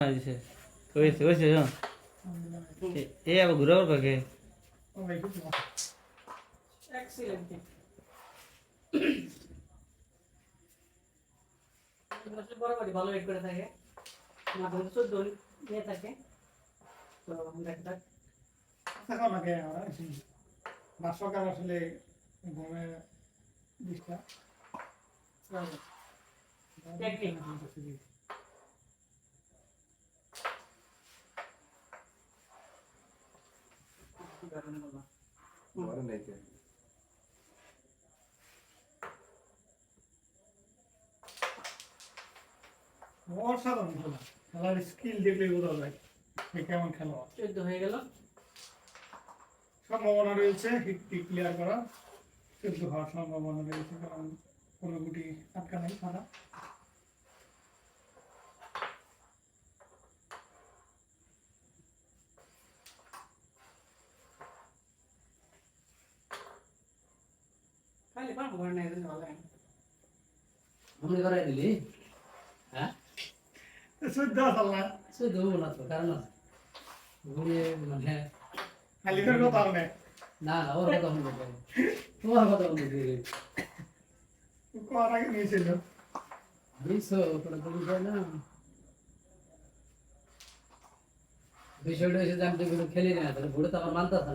দিছে হয়েছে হয়েছে হ্যাঁ এ- এ আবার ঘুরে আবার কাকে এক্সিলেন্ট বরাবরই ভালো রেট করে থাকে আমার ধরো চোদ্দ নিয়ে থাকে তো আমরা একটা এখন আগে আমরা বা সকাল আসলে ঘুমে বিশটা Technique. অসাধারণ খেলা খেলার স্কিল দেখলে বোঝা যায় যে কেমন খেলা চোদ্দ হয়ে গেল সম্ভাবনা রয়েছে ক্লিয়ার করা চোদ্দ হওয়ার সম্ভাবনা রয়েছে কারণ কোনো গুটি আটকা নেই 빨리 빨리 দিলি হ্যাঁ শুদ্ধ সাল্লা শুদ্ধ বলা তো কারণ ঘুরে মানে খালি করে কথা হবে না না ওর কথা শুনতে তোমার কথা শুনতে পারে কর আগে নিয়েছিল দুইশো ওটা তুমি যায় না বিষয়টা হয়েছে যে আমি খেলি না তাহলে ভোটে তো আমার মানতে না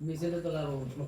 হবে মিশলে তো লাভ হবে